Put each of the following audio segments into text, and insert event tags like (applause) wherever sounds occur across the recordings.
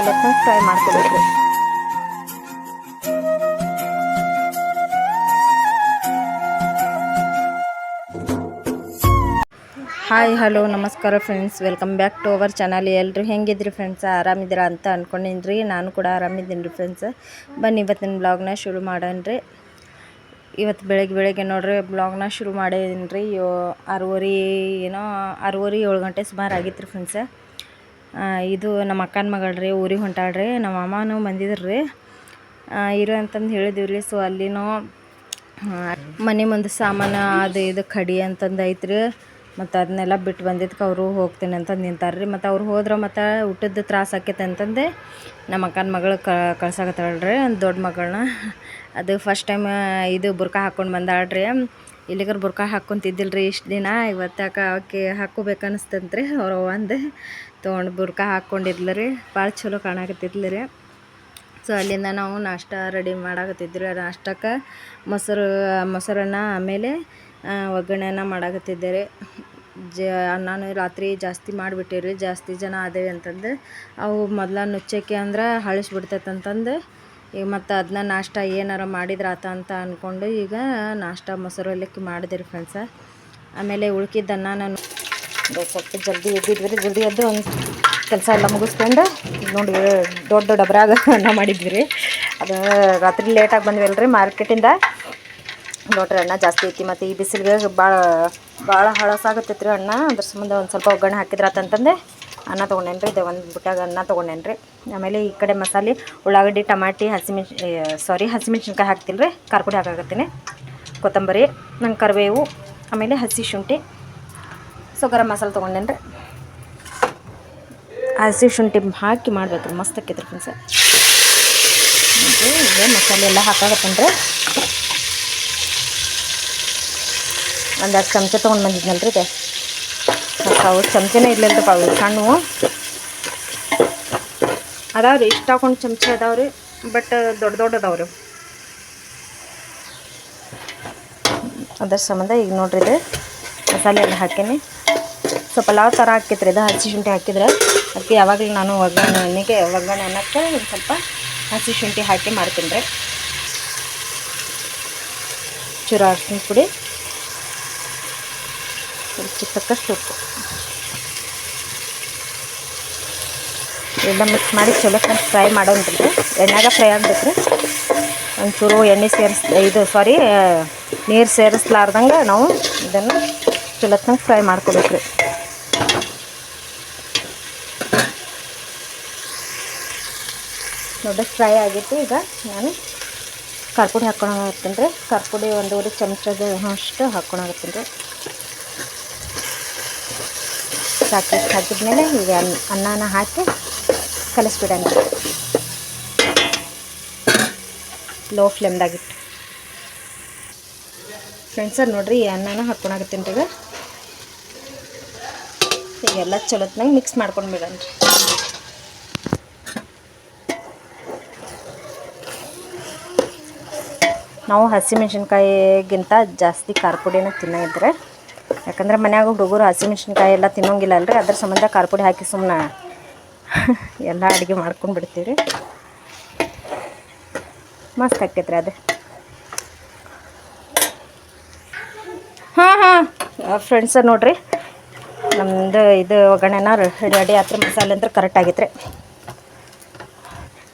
ಚಲೋ ಟ್ರೈ ಮಾಡ್ಕೋಬೇಕು. Hi hello ನಮಸ್ಕಾರ friends welcome back to our channel ಎಲ್ಲರೂ ಹೆಂಗಿದ್ರಿ ಫ್ರೆಂಡ್ಸ್ ಆರಾಮಿದ್ದೀರಾ ಅಂತ ಅಂದ್ಕೊಂಡಿನಿ ನಾನು ಕೂಡ ಆರಾಮಿದ್ದೀನಿ ರೀ ಫ್ರೆಂಡ್ಸ್ ಬನ್ನಿ, ಇವತ್ತಿನ ಬ್ಲಾಗ್ನ ಶುರು ಮಾಡೋಣ ಇವತ್ತು ಬೆಳಗ್ಗೆ ಬೆಳಗ್ಗೆ ನೋಡ್ರಿ ಬ್ಲಾಗ್ನ ಶುರು ಮಾಡಿದ್ದೀನಿ ರೀ ಯೋ, ಆರೂವರೆ ಏನೋ, ಆರೂವರೆ ಏಳು ಗಂಟೆ ಸುಮಾರು ಆಗಿತ್ತು ರೀ ಫ್ರೆಂಡ್ಸ ಇದು ನಮ್ಮ ಅಕ್ಕನ ಮಗಳು ರೀ, ಊರಿಗೆ ಹೊಂಟಾಳ್ರಿ ನಮ್ಮ ಅಮ್ಮನೂ ಬಂದಿದ್ರು ರೀ. ಇರು ಅಂತಂದು ಹೇಳಿದ್ವಿ ರೀ ಸೊ ಅಲ್ಲಿನೂ ಮನೆ ಮುಂದೆ ಸಾಮಾನು ಅದು ಇದು ಕಡಿ ಅಂತಂದು ಐತ್ರಿ. ಮತ್ತು ಅದನ್ನೆಲ್ಲ ಬಿಟ್ಟು ಬಂದಿದ್ದಕ್ಕೆ ಅವರು ಹೋಗ್ತೀನಿ ಅಂತಂದು ನಿಂತಾರೆ ರೀ. ಮತ್ತು ಅವ್ರು ಹೋದ್ರೆ ಮತ್ತು ಊಟದ ತ್ರಾಸ ಆಕೈತೆ ಅಂತಂದು ನಮ್ಮ ಅಕ್ಕನ ಮಗಳು ಕಳ್ಸಾಕತ್ತಾಳ್ರಿ ಒಂದು ದೊಡ್ಡ ಮಗಳನ್ನ ಅದು ಫಸ್ಟ್ ಟೈಮ್ ಇದು ಬುರ್ಕಾ ಹಾಕ್ಕೊಂಡು ಬಂದಾಳ್ರಿ ಇಲ್ಲಿಗರ ಬುರ್ಕಾ ಹಾಕ್ಕೊಂತಿದ್ದಿಲ್ಲ ರೀ ಇಷ್ಟು ದಿನ ಇವತ್ತು ಯಾಕೆ ಆಕೆ ಹಾಕೋಬೇಕನ್ನಿಸ್ತಂತ್ರಿ ಅವ್ರು ಒಂದು ತೊಗೊಂಡು ಬುರ್ಕ ಹಾಕ್ಕೊಂಡಿದ್ಲು ರೀ. ಭಾಳ ಚಲೋ ಕಾಣಕತ್ತಿದ್ಲು ರೀ. ಸೊ ಅಲ್ಲಿಂದ ನಾವು ನಾಷ್ಟ ರೆಡಿ ಮಾಡಾಕತ್ತಿದ್ವಿ ರೀ. ನಾಷ್ಟಕ್ಕೆ ಮೊಸರು, ಮೊಸರನ್ನ ಆಮೇಲೆ ಒಗ್ಗರಣೆನ ಮಾಡಾಕತ್ತಿದ್ದೆ ರೀ. ಜ ನಾನು ರಾತ್ರಿ ಜಾಸ್ತಿ ಮಾಡಿಬಿಟ್ಟಿವ್ರಿ ಜಾಸ್ತಿ ಜನ ಅದೇವಿ ಅಂತಂದು ಅವು ಮೊದಲ ನುಚ್ಚಕ್ಕೆ ಅಂದ್ರೆ ಹಳಿಸ್ಬಿಡ್ತೈತೆ ಅಂತಂದು ಈಗ ಮತ್ತು ಅದನ್ನ ನಾಷ್ಟ ಏನಾರ ಮಾಡಿದ್ರೆ ಆತ ಅಂತ ಅಂದ್ಕೊಂಡು ಈಗ ನಾಷ್ಟ ಮೊಸರು ಅಲ್ಲಿಕ್ಕೆ ಮಾಡಿದೆ ರೀ ಫ್ರೆಂಡ್ಸ ಆಮೇಲೆ ಉಳ್ಕಿದ್ದನ್ನ ನಾನು ಸ್ವಲ್ಪ ಜಲ್ದಿ ಎದ್ದಿದ್ವಿ ಜಲ್ದಿ ಎದ್ದು ಒಂದು ಕೆಲಸ ಎಲ್ಲ ಮುಗಿಸ್ಕೊಂಡು ನೋಡಿ, ದೊಡ್ಡ ದೊಡ್ಡ ಡಬ್ರಾಗ ಅನ್ನ ಮಾಡಿದ್ವಿ ರೀ. ಅದು ರಾತ್ರಿ ಲೇಟಾಗಿ ಬಂದ್ವಿ ರೀ ಮಾರ್ಕೆಟಿಂದ ನೋಡ್ರಿ ಅನ್ನ ಜಾಸ್ತಿ ಐತಿ ಮತ್ತು ಈ ಬಿಸಿಲಿಗೆ ಭಾಳ ಭಾಳ ಹಳಸಾಗತ್ತೈತೆ ರೀ ಅನ್ನ ಅದ್ರ ಸಂಬಂಧ ಒಂದು ಸ್ವಲ್ಪ ಒಗ್ಗರಣೆ ಹಾಕಿದ್ರಾತಂತಂದೆ ಅನ್ನ ತೊಗೊಂಡೇನಿ ರೀ ಇದು ಒಂದು ಬಿಟ್ಟಾಗ ಅನ್ನ ತೊಗೊಂಡೇನಿ ರೀ ಆಮೇಲೆ ಈ ಕಡೆ ಮಸಾಲೆ, ಉಳ್ಳಾಗಡ್ಡಿ, ಟಮಾಟಿ ಹಸಿಮೆಣ್ ಸಾರಿ ಹಸಿಮೆಣ್ಸಿನ್ಕಾಯಿ ಹಾಕ್ತಿಲ್ಲ ರೀ ಖಾರ ಪುಡಿ ಹಾಕಾಕತ್ತೀನಿ. ಕೊತ್ತಂಬರಿ, ನಂಗೆ ಕರಿಬೇವು, ಆಮೇಲೆ ಹಸಿ ಶುಂಠಿ. ಸೊ ಗರಂ ಮಸಾಲೆ ತೊಗೊಂಡೇನ್ರಿ? ಹಸಿ ಶುಂಠಿ ಹಾಕಿ ಮಾಡ್ಬೇಕು ರೀ ಮಸ್ತ್ ಹಾಕಿದ್ರಿ ಫ್ರೆಂಡ್ಸ್. ಇದೆ ಮಸಾಲೆ ಎಲ್ಲ ಹಾಕಾಕತ್ತೇನೆ ರೀ ಒಂದೆರಡು ಚಮಚ ತೊಗೊಂಡು ಬಂದಿದ್ನಲ್ಲ ರೀ ಇದೆ ಅವು ಚಮಚನೇ ಇರಲಿಲ್ಲ ರೀ ಅವು ಸಣ್ಣವು. ಅದಾವ ರೀ ಇಷ್ಟು ಹಾಕೊಂಡು ಚಮಚ ಅದಾವ್ರಿ, ಬಟ್ ದೊಡ್ಡ ದೊಡ್ಡ ಅದಾವ್ರಿ. ಅದ್ರ ಸಂಬಂಧ ಈಗ ನೋಡ್ರಿ ಇದೆ. ಮಸಾಲೆ ಎಲ್ಲ ಹಾಕೀನಿ. ಸ್ವಲ್ಪ ಪಲಾವ್ ಥರ ಹಾಕಿದ್ರೆ, ಇದು ಹಸಿ ಶುಂಠಿ ಹಾಕಿದ್ರೆ, ಅದಕ್ಕೆ ಯಾವಾಗಲೂ ನಾನು ಒಗ್ಗರಣೆ ಎಣ್ಣೆಗೆ, ಒಗ್ಗರಣೆ ಅನ್ನಕ್ಕೆ ಸ್ವಲ್ಪ ಹಸಿ ಶುಂಠಿ ಹಾಕಿ ಮಾಡ್ತೀನಿ ರೀ. ಚೂರು ಅರ್ಶಿನ ಪುಡಿ ಚಿಕ್ಕಷ್ಟು ಉಪ್ಪು. ಎಲ್ಲ ಮಿಕ್ಸ್ ಮಾಡಿ ಚಲೋ ಫ್ರೈ ಮಾಡೋಣ್ರಿ ಎಣ್ಣೆಗ ಫ್ರೈ ಆಗ್ಬೇಕ್ರಿ ಒಂಚೂರು ಎಣ್ಣೆ ಸೇರಿಸ್, ಇದು ಸಾರಿ ನೀರು ಸೇರಿಸ್ಲಾರ್ದಂಗೆ ನಾವು ಇದನ್ನು ಚಲೋತ್ನಂಗೆ ಫ್ರೈ ಮಾಡ್ಕೋಬೇಕು ನೋಡಿ ಫ್ರೈ ಆಗಿತ್ತು ಈಗ ನಾನು ಕರ್ಪುಡಿ ಹಾಕ್ಕೊಳಗತ್ತೀನಿ ರೀ ಕರ್ಪುಡಿ ಒಂದೂವರೆ ಚಮಚದ ಅಷ್ಟು ಹಾಕ್ಕೊಳಗತ್ತೀನಿ ರೀ ಸಾಕಿ ಹಾಕಿದ್ಮೇಲೆ ಈಗ ಅನ್ನ ಅನ್ನನ ಹಾಕಿ ಕಲಿಸ್ಬಿಡೋಣ. ಲೋ ಫ್ಲೇಮ್ದಾಗಿಟ್ಟು ಫ್ರೆಂಡ್ಸರ್ ನೋಡ್ರಿ, ಈ ಅನ್ನನ ಹಾಕ್ಕೊಳಕತ್ತೀನಿ ರೀ ಈಗ. ಈಗೆಲ್ಲ ಚಲೋತ್ನಾಗ ಮಿಕ್ಸ್ ಮಾಡ್ಕೊಂಡು ಬಿಡೋಣ. ರೀ ನಾವು ಹಸಿಮೆಣ್ಸಿನ್ಕಾಯಿಗಿಂತ ಜಾಸ್ತಿ ಖಾರ ಪುಡಿನ ಇದ್ದರೆ ಯಾಕಂದ್ರೆ ಮನ್ಯಾಗ ಹುಡುಗರು ಹಸಿಮೆಣ್ಸಿನ್ಕಾಯಿ ಎಲ್ಲ ತಿನ್ನೋಂಗಿಲ್ಲ ಅಲ್ರಿ, ಅದ್ರ ಸಂಬಂಧ ಖಾರ ಪುಡಿ ಹಾಕಿ ಸುಮ್ಮನೆ (laughs) ಎಲ್ಲ ಅಡುಗೆ ಮಾಡ್ಕೊಂಡು ಬಿಡ್ತೀವಿ ಮಸ್ತ್ ಆಕೈತ್ರಿ ಅದು. ಹಾಂ ಹಾಂ. ಫ್ರೆಂಡ್ಸ ನೋಡ್ರಿ ನಮ್ಮದು ಇದು ಒಗ್ಗರಣೆನ ರೆಡಿ ಆತ್ರಿ, ಮಸಾಲೆ ಅಂದ್ರೆ ಕರೆಕ್ಟ್ ಆಗೈತ್ರಿ.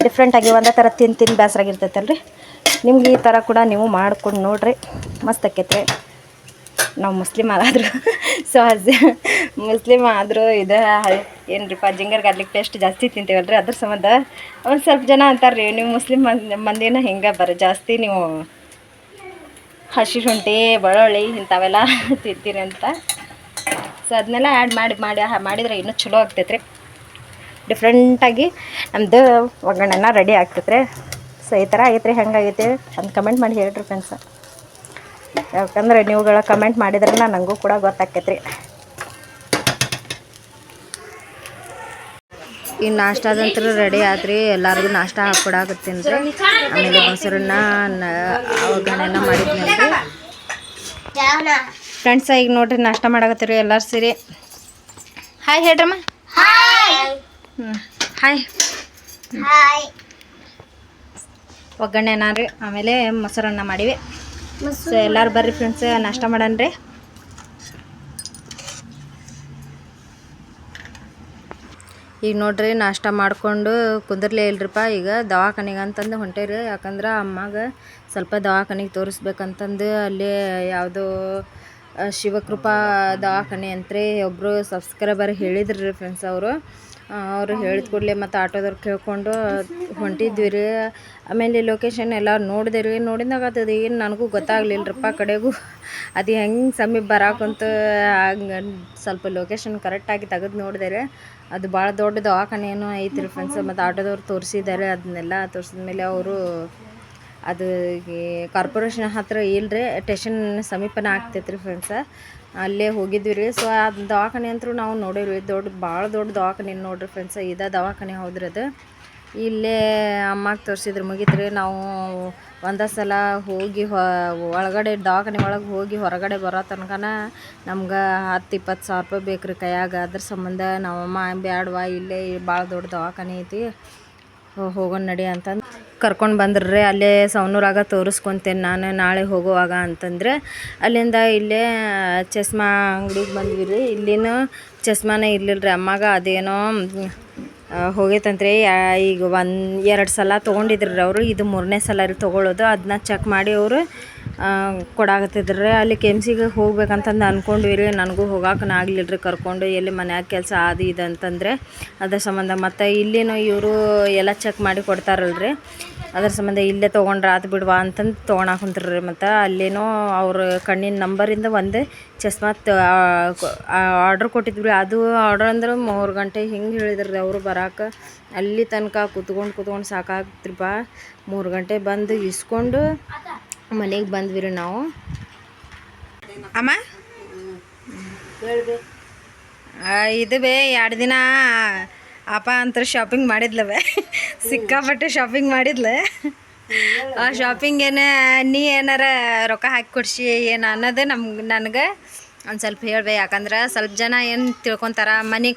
ಡಿಫ್ರೆಂಟಾಗಿ ಒಂದೇ ಥರ ತಿಂದು ತಿಂದು ಬೇಸರಾಗಿರ್ತೈತಲ್ರಿ ನಿಮ್ಗೆ ಈ ಥರ ಕೂಡ ನೀವು ಮಾಡ್ಕೊಂಡು ನೋಡ್ರಿ. ಮಸ್ತ್ ಆಕೈತೆ ನಾವು ಮುಸ್ಲಿಮ್ ಆದರೂ ಸೊ ಹಸ್ ಮುಸ್ಲಿಮ್ ಆದರೂ ಇದು ಏನ್ರಿಪ್ಪ, ಜಿಂಗರ್ ಗಾರ್ಲಿಕ್ ಪೇಸ್ಟ್ ಜಾಸ್ತಿ ತಿಂತೀವಲ್ರಿ? ಅದ್ರ ಸಂಬಂಧ ಒಂದು ಸ್ವಲ್ಪ ಜನ ಅಂತಾರೆ ರೀ ನೀವು ಮುಸ್ಲಿಮ್ ಮಂದಿ, ಮಂದಿನ ಹಿಂಗೆ ಬರ, ಜಾಸ್ತಿ ನೀವು ಹಸಿ ಶುಂಠಿ, ಬೆಳ್ಳುಳ್ಳಿ ಇಂಥವೆಲ್ಲ (laughs) ತಿಂತೀರಿ ಅಂತ. ಸೊ ಅದನ್ನೆಲ್ಲ ಆ್ಯಡ್ ಮಾಡಿ ಮಾಡಿ ಮಾಡಿದ್ರೆ ಇನ್ನೂ ಚಲೋ ಆಗ್ತೈತ್ರಿ. ಡಿಫ್ರೆಂಟಾಗಿ ನಮ್ಮದು ಒಗ್ಗರಣೆನ ರೆಡಿ ಆಗ್ತೈತ್ರಿ. ಸೊ ಈ ಥರ ಆಗೈತ್ರಿ ಹೆಂಗಾಗೈತೆ? ಅಂತ ಕಮೆಂಟ್ ಮಾಡಿ ಹೇಳ್ರಿ ಫ್ರೆಂಡ್ಸ್ ಯಾಕಂದ್ರೆ ನೀವುಗಳ ಕಮೆಂಟ್ ಮಾಡಿದ್ರೆ ನನಗೂ ಕೂಡ ಗೊತ್ತಾಕೈತ್ರಿ. ಈ ನಾಷ್ಟಾದಂತ್ರ ರೆಡಿ ಆದ್ರಿ ಎಲ್ಲರಿಗೂ ನಾಷ್ಟ ಹಾಕ್ಕೊಡಾಕತ್ತೀನಿ ರೀ. ಆಮೇಲೆ ಮೊಸರನ್ನ ನ- ಒಗ್ಗರಣೆನ ಮಾಡಿದ್ನಲ್ರಿ ಫ್ರೆಂಡ್ಸ ಈಗ ನೋಡ್ರಿ ನಾಷ್ಟ ಮಾಡಾಕತ್ತೀರಿ ಎಲ್ಲರೂ ಸೇರಿ. ಹಾಯ್ ಹೇಳ್ರಮ್ಮ. ಹ್ಞೂ ಹಾಯ್ ಒಗ್ಗರಣೆ ಅನ್ನ ರೀ, ಆಮೇಲೆ ಮೊಸರನ್ನ ಮಾಡಿವಿ. ಸೊ ಎಲ್ಲರೂ ಬರ್ರಿ ಫ್ರೆಂಡ್ಸ್ ನಾಷ್ಟ ಮಾಡನ್ರಿ. ಈಗ ನೋಡ್ರಿ, ನಾಷ್ಟ ಮಾಡಿಕೊಂಡು ಕುಂದಿರ್ಲೇ ಇಲ್ರಿಪ್ಪ ಈಗ ದವಾಖಾನೆಗೆ ಅಂತಂದು ಹೊಂಟೇರಿ ಯಾಕಂದ್ರೆ ಅಮ್ಮಗೆ ಸ್ವಲ್ಪ ದವಾಖಾನೆಗೆ ತೋರಿಸ್ಬೇಕಂತಂದು ಅಲ್ಲಿ ಯಾವುದೋ, ಶಿವಕೃಪಾ ದವಾಖಾನೆ ಅಂತ್ರಿ. ಒಬ್ಬರು ಸಬ್ಸ್ಕ್ರೈಬರ್ ಹೇಳಿದ್ರು ರೀ ಫ್ರೆಂಡ್ಸ್ ಅವರು. ಅವರು ಹೇಳಿದ ಕೂಡಲೇ ಮತ್ತು ಆಟೋದವ್ರು ಕೇಳಿಕೊಂಡು ಹೊಂಟಿದ್ವಿ ರೀ ಆಮೇಲೆ ಲೊಕೇಶನ್ ಎಲ್ಲ ನೋಡಿದೆ ರೀ ನೋಡಿದಾಗ ಅದು ಏನು ನನಗೂ ಗೊತ್ತಾಗ್ಲಿಲ್ಲರಪ್ಪ ಕಡೆಗೂ. ಅದು ಹೆಂಗೆ ಸಮೀಪ ಬರಾಕಂತ ಹಂಗೆ ಸ್ವಲ್ಪ ಲೊಕೇಶನ್ ಕರೆಕ್ಟಾಗಿ ತೆಗೆದು ನೋಡಿದೆ ರೀ ಅದು ಭಾಳ ದೊಡ್ಡ ದವಾಖಾನೆ ಏನೋ ಐತಿ ರೀ ಫ್ರೆಂಡ್ಸ್ ಮತ್ತು ಆಟೋದವ್ರು ತೋರಿಸಿದ್ದಾರೆ ಅದನ್ನೆಲ್ಲ ತೋರಿಸಿದ ಮೇಲೆ ಅವರು ಅದು ಕಾರ್ಪೊರೇಷನ್ ಹತ್ತಿರ ಇಲ್ಲರಿ ಸ್ಟೇಷನ್ ಸಮೀಪನೇ ಆಗ್ತೈತೆ ರೀ ಫ್ರೆಂಡ್ಸ ಅಲ್ಲೇ ಹೋಗಿದ್ವಿ ರೀ ಸೊ ಆ ದವಾಖಾನೆ ಅಂತೂ ನಾವು ನೋಡಿರಿ ದೊಡ್ಡ ಭಾಳ ದೊಡ್ಡ ದವಾಖಾನೆ ನೋಡ್ರಿ ಫ್ರೆಂಡ್ಸ್ ಇದ ದವಾಖಾನೆ ಹೋದ್ರಿ ಅದು. ಇಲ್ಲೇ ಅಮ್ಮಗೆ ತೋರಿಸಿದ್ರು ಮುಗಿತ್ರಿ. ನಾವು ಒಂದೇ ಸಲ ಹೋಗಿ ಒಳಗಡೆ ದವಾಖಾನೆ ಒಳಗೆ ಹೋಗಿ ಹೊರಗಡೆ ಬರೋ ತನಕನ ನಮ್ಗೆ ಹತ್ತು ಇಪ್ಪತ್ತು ಸಾವಿರ ರೂಪಾಯಿ ಬೇಕು ರೀ ಕೈಯಾಗ. ಅದ್ರ ಸಂಬಂಧ ನಾವಮ್ಮ ಬ್ಯಾಡವಾ, ಇಲ್ಲೇ ಭಾಳ ದೊಡ್ಡ ದವಾಖಾನೆ ಐತಿ. ಹೋಗೋಣ ನಡಿ ಅಂತಂದು ಕರ್ಕೊಂಡು ಬಂದ್ರೆ ಅಲ್ಲೇ ಸವನೂರಾಗ ತೋರಿಸ್ಕೊತೇನೆ ನಾನು, ನಾಳೆ ಹೋಗುವಾಗ ಅಂತಂದ್ರೆ, ಅಲ್ಲಿಂದ ಇಲ್ಲೇ ಚಸ್ಮಾ ಅಂಗಡಿಗೆ ಬಂದ್ವಿ ರೀ ಇಲ್ಲಿನೂ ಚಸ್ಮಾನೇ ಇರ್ಲಿಲ್ಲ ರೀ ಅಮ್ಮಾಗ ಅದೇನೋ ಹೋಗೈತಂತ್ರಿ. ಈಗ ಒಂದು ಎರಡು ಸಲ ತೊಗೊಂಡಿದ್ರಿ ಅವರು. ಇದು ಮೂರನೇ ಸಲ ರೀ ತೊಗೊಳ್ಳೋದು ಅದನ್ನ ಚೆಕ್ ಮಾಡಿ ಅವರು ಕೊಡಾಕತ್ತಿದ್ರಿ. ಅಲ್ಲಿ ಕೆ ಎಂ ಸಿಗೆ ಹೋಗ್ಬೇಕಂತಂದು ಅಂದ್ಕೊಂಡ್ವಿ ರೀ ನನಗೂ ಹೋಗಾಕನ ಆಗ್ಲಿಲ್ಲ ರೀ ಕರ್ಕೊಂಡು ಎಲ್ಲಿ ಮನ್ಯಾಗ ಕೆಲಸ ಅದು ಇದು ಅಂತಂದರೆ ಅದ್ರ ಸಂಬಂಧ. ಮತ್ತು ಇಲ್ಲಿನೂ ಇವರು ಎಲ್ಲ ಚೆಕ್ ಮಾಡಿ ಕೊಡ್ತಾರಲ್ರಿ. ಅದ್ರ ಸಂಬಂಧ ಇಲ್ಲೇ ತೊಗೊಂಡ್ರೆ ಆತು ಬಿಡ್ವಾ ಅಂತಂದು ತೊಗೊಳಕ್ಕೆ ಕುಂತ್ರಿ ಮತ್ತು ಅಲ್ಲೇನೋ ಅವ್ರ ಕಣ್ಣಿನ ನಂಬರಿಂದ ಒಂದು ಚಸ್ಮಾ ಆರ್ಡ್ರ್ ಕೊಟ್ಟಿದ್ವಿ. ಅದು ಆರ್ಡ್ರ್ ಅಂದ್ರೆ ಮೂರು ಗಂಟೆ ಹಿಂಗೆ ಹೇಳಿದ್ರಿ ಅವರು ಬರಾಕ. ಅಲ್ಲಿ ತನಕ ಕೂತ್ಕೊಂಡು ಕೂತ್ಕೊಂಡು ಸಾಕಾಗ್ತಿರಪ್ಪ ಮೂರು ಗಂಟೆ ಬಂದು ಇಸ್ಕೊಂಡು ಮನೆಗೆ ಬಂದ್ವಿ ರೀ ನಾವು. ಅಮ್ಮ? ಇದು ಬೇ, ಎರಡು ದಿನ ಅಪ್ಪ ಅಂತ ಶಾಪಿಂಗ್ ಮಾಡಿದ್ಲವೇ ಸಿಕ್ಕಾಪಟ್ಟೆ ಶಾಪಿಂಗ್ ಮಾಡಿದ್ಲ. ಆ ಶಾಪಿಂಗ್ ಏನು, ನೀ ಏನಾರ ರೊಕ್ಕ ಹಾಕಿ ಕೊಡ್ಸಿ ಏನು ಅನ್ನೋದು ನಮ್ಗೆ ನನಗೆ ಒಂದು ಸ್ವಲ್ಪ ಹೇಳ್ಬೇ ಯಾಕಂದ್ರೆ ಸ್ವಲ್ಪ ಜನ ಏನು ತಿಳ್ಕೊತಾರ, ಮನೆ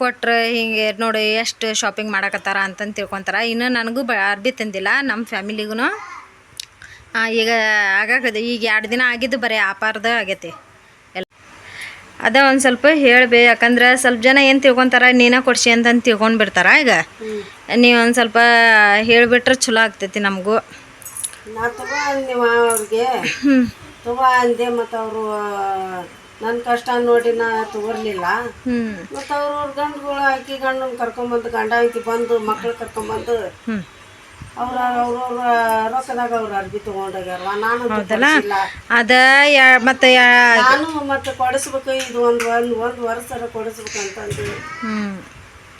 ಕೊಟ್ರೆ ಹಿಂಗೆ ನೋಡಿ ಎಷ್ಟು ಶಾಪಿಂಗ್ ಮಾಡಕತ್ತಾರ ಅಂತಂದು ತಿಳ್ಕೊತಾರ. ಇನ್ನು ನನಗೂ ಬ ಅರ್ಬಿ ತಂದಿಲ್ಲ ನಮ್ಮ ಫ್ಯಾಮಿಲಿಗೂ ಈಗ ಆಗಾಗದು ಈಗ ಎರಡು ದಿನ ಆಗಿದ್ದು ಬರೀ ಆಪಾರ್ದ ಆಗೈತಿ. ಎಲ್ಲ ಅದ ಒಂದು ಸ್ವಲ್ಪ ಹೇಳ್ಬೇ ಯಾಕಂದ್ರೆ ಸ್ವಲ್ಪ ಜನ ಏನು ತಿಳ್ಕೊತಾರ ನೀನ ಕೊಡ್ಸಿ ಅಂತಂದು ತಿಳ್ಕೊಂಡು ಬಿಡ್ತಾರ ಈಗ. ನೀವು ಒಂದು ಸ್ವಲ್ಪ ಹೇಳಿಬಿಟ್ರೆ ಚಲೋ ಆಗ್ತೈತಿ ನಮಗೂ. ಅವ್ರಿಗೆ. ತಗೋ ಅಂದೆ ಮತ್ತು ಅವರು ನನ್ನ ಕಷ್ಟ ನೋಡಿ ನಾ ತಗೋರ್ಲಿಲ್ಲ. ಮತ್ತು ಅವ್ರ ಗಂಡಗಳು ಆಕಿ ಗಂಡನ ಕರ್ಕೊಂಬಂದು ಗಂಡ ಐತಿ ಬಂದು ಮಕ್ಳು ಕರ್ಕೊಂಬಂದು ಹ್ಞೂ ಅವ್ರ ಅವ್ರವ್ರ ರೊಕ್ಕದಾಗ ಅವ್ರ ಅರ್ಬಿ ತಗೊಂಡೋಗ್ಯಾರ ನಾನು ಕೊಡಿಸಿಲ್ಲ. ಅದ ಮತ್ತು ನಾನು ಮತ್ತೆ ಕೊಡಿಸ್ಬೇಕು ಇದು ಒಂದು ಒಂದು ಒಂದು ವರ್ಷ ಕೊಡಿಸ್ಬೇಕಂತಂದು ಹ್ಞೂ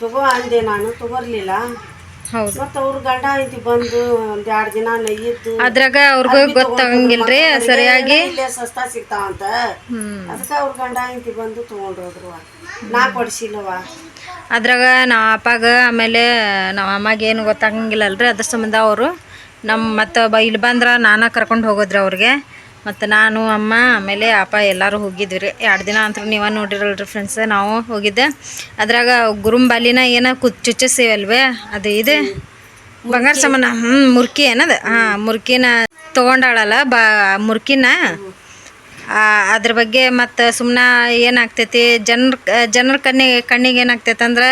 ತಗೋ ಅಂದೆ ನಾನು ತಗೋರ್ಲಿಲ್ಲ. ಹೌದು. ಮತ್ತು ಅವ್ರ ಗಂಡ ಐತಿ ಬಂದು ಒಂದ್ ಎರಡು ದಿನ ನೈಯಿದ್ದು ಅದ್ರಾಗ ಅವ್ರಿಗೂ ಗೊತ್ತಾಗಂಗಿಲ್ರಿ ಸರಿಯಾಗಿ? ಇಲ್ಲೇ ಸಸ್ತಾ ಸಿಗ್ತಾವಂತ ಅದಕ್ಕೆ ಅವ್ರ ಗಂಡ ಐತಿ ಬಂದು ತಗೊಂಡ್ರು ನಾ ಕೊಡ್ಸಿಲ್ಲವ ಅದ್ರಾಗ ನಮ್ಮ ಅಪ್ಪಾಗ ಆಮೇಲೆ ನಮ್ಮ ಅಮ್ಮಗೆ ಏನು ಗೊತ್ತಾಗಂಗಿಲ್ಲ ಅಲ್ರಿ ಅದ್ರ ಸಂಬಂಧ ಅವರು. ನಮ್ಮ ಮತ್ತು ಬ ಇಲ್ಲಿ ಬಂದ್ರೆ ನಾನೇ ಕರ್ಕೊಂಡು ಹೋಗೋದ್ರಿ ಅವ್ರಿಗೆ. ಮತ್ತು ನಾನು, ಅಮ್ಮ, ಆಮೇಲೆ ಅಪ್ಪ ಎಲ್ಲರೂ ಹೋಗಿದ್ವಿ ರೀ ಎರಡು ದಿನ ಅಂತೂ ನೀವೇ ನೋಡಿರಲ್ರಿ ಫ್ರೆಂಡ್ಸ್ ನಾವು ಹೋಗಿದ್ದೆ. ಅದ್ರಾಗ ಗುರುಂಬಾಲಿನ ಏನೋ ಕುಚ್ಚುಚ್ಚಿಸಿವಲ್ವೇ ಅದು ಇದೆ. ಬಂಗಾರ ಸಾಮಾನ ಹ್ಞೂ ಮುರ್ಕಿ ಏನದು? ಹಾಂ, ಮುರ್ಕಿನ ತೊಗೊಂಡಾಳಲ್ಲ, ಬಾ, ಮುರ್ಕಿನ. ಅದ್ರ ಬಗ್ಗೆ ಮತ್ತು ಸುಮ್ಮನೆ ಏನಾಗ್ತೈತಿ, ಜನರ ಜನರ ಕಣ್ಣಿಗೆ ಕಣ್ಣಿಗೆ ಏನಾಗ್ತೈತೆ ಅಂದ್ರೆ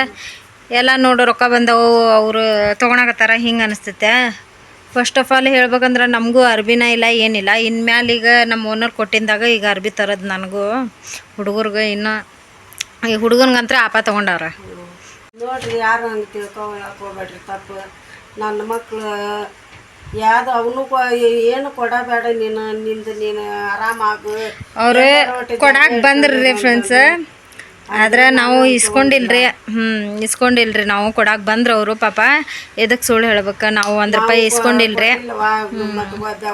ಎಲ್ಲ ನೋಡು ರೊಕ್ಕ ಬಂದವು, ಅವರು ತೊಗೊಳಕತ್ತಾರ ಹಿಂಗೆ ಅನಿಸ್ತೈತೆ. ಫಸ್ಟ್ ಆಫ್ ಆಲ್ ಹೇಳ್ಬೇಕಂದ್ರೆ ನಮಗೂ ಅರ್ಬಿನ ಇಲ್ಲ ಏನಿಲ್ಲ. ಇನ್ಮ್ಯಾಲ ಈಗ ನಮ್ಮ ಓನರ್ ಕೊಟ್ಟಿದ್ದಾಗ ಈಗ ಅರ್ಬಿ ತರೋದು ನನಗೂ. ಹುಡುಗರ್ಗೆ ಇನ್ನು ಈ ಹುಡುಗನ್ಗಂತ್ರ ಆಪ ತೊಗೊಂಡವ್ರ ನೋಡ್ರಿ ಯಾರು ಹಂಗೆ ತಿಳ್ಕೊಳಕ್ ಹೋಗ್ಬೇಡ್ರಿ ತಪ್ಪು. ನನ್ನ ಮಕ್ಕಳು ಯಾವ್ದು ಅವನು ಏನು ಕೊಡಬೇಡ ನೀನು ನಿಂದು ನೀನು ಆರಾಮಾಗು. ಅವ್ರು ಕೊಡಾಕ್ ಬಂದ್ರಿ ಫ್ರೆಂಡ್ಸ್ ಆದ್ರೆ ನಾವು ಇಸ್ಕೊಂಡಿಲ್ರಿ ಹ್ಞೂ ಇಸ್ಕೊಂಡಿಲ್ರಿ. ನಾವು ಕೊಡಾಕ್ ಬಂದ್ರ ಅವರು ಪಾಪ. ಎದಕ್ಕೆ ಸುಳ್ಳು ಹೇಳ್ಬೇಕು? ನಾವು ಒಂದು ರೂಪಾಯಿ ಇಸ್ಕೊಂಡಿಲ್ರಿ.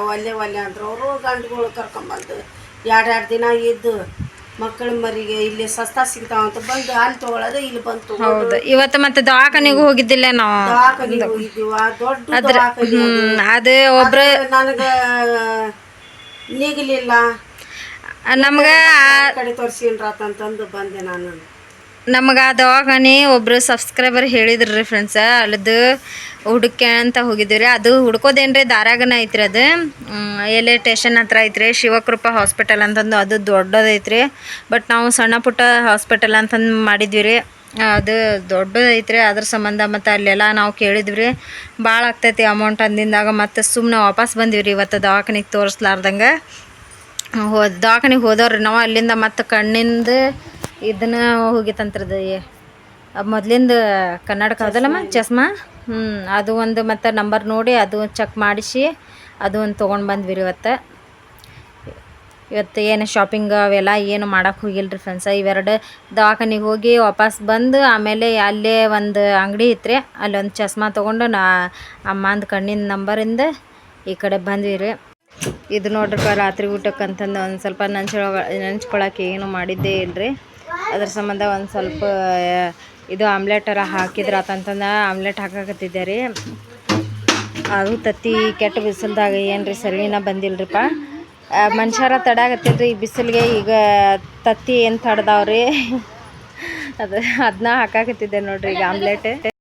ಒಲ್ಲೆ ಒಲ್ಲೆ ಅಂತ ಅವರು ಗಂಡುಗಳು ಕರ್ಕೊಂಬಂದು ಎರಡು ಎರಡು ದಿನ ಇದ್ದು ಮಕ್ಕಳ ಮರಿಗೆ ಇಲ್ಲಿ ಸಸ್ತಾ ಸಿಗ್ತಾವಂತ ಬಂದು ಅಲ್ಲಿ ತಗೊಳ್ಳೋದು ಇಲ್ಲಿ ಬಂತು ಹೌದು. ಇವತ್ತು ಮತ್ತೆ ದವಾಖಾನೆಗೂ ಹೋಗಿದ್ದಿಲ್ಲ ನಾವು. ದವಾಖಾನಿಗೆ ಹೋಗಿದ್ದೀವ? ದೊಡ್ಡ ದವಾಖಾನಿ ಹ್ಮ್, ಅದೇ ಒಬ್ರು ನನಗೆ ನೀಗಲಿಲ್ಲ. ನಮ್ಗೆ ಕಡೆ ತೋರಿಸಿನ್ರಾತಂತಂದು ಬಂದೆ ನಾನು. ನಮಗೆ ಆ ದವಾಖಾನೆ ಒಬ್ರು ಸಬ್ಸ್ಕ್ರೈಬರ್ ಹೇಳಿದ್ರು ರೀ ಫ್ರೆಂಡ್ಸ ಅಲ್ಲದು ಹುಡುಕೆ ಅಂತ ಹೋಗಿದ್ದೀವಿ ರೀ ಅದು ಹುಡ್ಕೋದೇನ್ರಿ ದಾರಾಗನ ಐತ್ರಿ ಅದು. ಎಲೆ ಎಲ್ಲೇ ಸ್ಟೇಷನ್ ಹತ್ರ ಐತ್ರಿ ಶಿವಕೃಪಾ ಹಾಸ್ಪಿಟಲ್ ಅಂತಂದು ಅದು ದೊಡ್ಡದೈತ್ರಿ. ಬಟ್ ನಾವು ಸಣ್ಣ ಪುಟ್ಟ ಹಾಸ್ಪಿಟಲ್ ಅಂತಂದು ಮಾಡಿದ್ವಿ ರೀ ಅದು ದೊಡ್ಡದೈತ್ರಿ ಅದ್ರ ಸಂಬಂಧ ಮತ್ತು ಅಲ್ಲೆಲ್ಲ ನಾವು ಕೇಳಿದ್ವಿ. ರೀ ಭಾಳ ಆಗ್ತೈತಿ ಅಮೌಂಟ್ ಅಂದಿಂದಾಗ ಮತ್ತು ಸುಮ್ಮನೆ ವಾಪಸ್ ಬಂದಿವಿ ರೀ ಇವತ್ತು ದವಾಖಾನಿಗೆ ತೋರಿಸ್ಲಾರ್ದಂಗೆ. ಹೋ ದವಾಖಾನಿಗೆ ಹೋದವ್ರಿ ನಾವು ಅಲ್ಲಿಂದ ಮತ್ತು ಕಣ್ಣಿಂದ ಇದನ್ನ ಹೋಗಿತ್ತಂತ್ರದ್ದು ಮೊದ್ಲಿಂದ ಕನ್ನಡಕ ಅದಲ್ಲಮ್ಮ ಚಸ್ಮಾ? ಹ್ಞೂ ಅದು ಒಂದು ಮತ್ತು ನಂಬರ್ ನೋಡಿ ಅದು ಚೆಕ್ ಮಾಡಿಸಿ ಅದು ಒಂದು ತೊಗೊಂಡು ಬಂದ್ವಿ ರೀ ಇವತ್ತು. ಇವತ್ತು ಏನು ಶಾಪಿಂಗ್ ಅವೆಲ್ಲ ಏನು ಮಾಡೋಕ್ಕೆ ಹೋಗಿಲ್ಲ ರೀ ಫ್ರೆಂಡ್ಸ ಇವೆರಡು ದವಾಖಾನಿಗೆ ಹೋಗಿ ವಾಪಸ್ ಬಂದು ಆಮೇಲೆ ಅಲ್ಲೇ ಒಂದು ಅಂಗಡಿ ಇತ್ತು ಅಲ್ಲೊಂದು ಚಸ್ಮಾ ತೊಗೊಂಡು ನಾ ಅಮ್ಮಂದು ಕಣ್ಣಿನ ನಂಬರಿಂದ ಈ ಕಡೆ ಬಂದ್ವಿ ರೀ ಇದು ನೋಡ್ರಪ್ಪ, ರಾತ್ರಿ ಊಟಕ್ಕೆ ಅಂತಂದು ಒಂದು ಸ್ವಲ್ಪ ನೆಂಚ್ಕೊಳ ನೆಂಚ್ಕೊಳಕ್ಕೆ ಏನು ಮಾಡಿದ್ದೇ ಇಲ್ರಿ. ಅದ್ರ ಸಂಬಂಧ ಒಂದು ಸ್ವಲ್ಪ ಇದು ಆಮ್ಲೆಟ್ ಅರ ಹಾಕಿದ್ರ ಆತಂತಂದು ಆಮ್ಲೆಟ್ ಹಾಕಕತ್ತಿದ್ದೆ ರೀ. ಅದು ತತ್ತಿ ಕೆಟ್ಟ ಬಿಸಿಲ್ದಾಗ ಏನ್ರಿ ಸರಿನ ಬಂದಿಲ್ಲರಿಪ್ಪ ಮನುಷ್ಯರ ತಡಾಗತ್ತಿಲ್ರಿ ಈ ಬಿಸಿಲಿಗೆ, ಈಗ ತತ್ತಿ ಏನು ತಡ್ದಾವ್ರಿ. ಅದು ಅದನ್ನ ಹಾಕಾಕತ್ತಿದ್ದೆ ನೋಡ್ರಿ ಈಗ ಆಮ್ಲೆಟ್.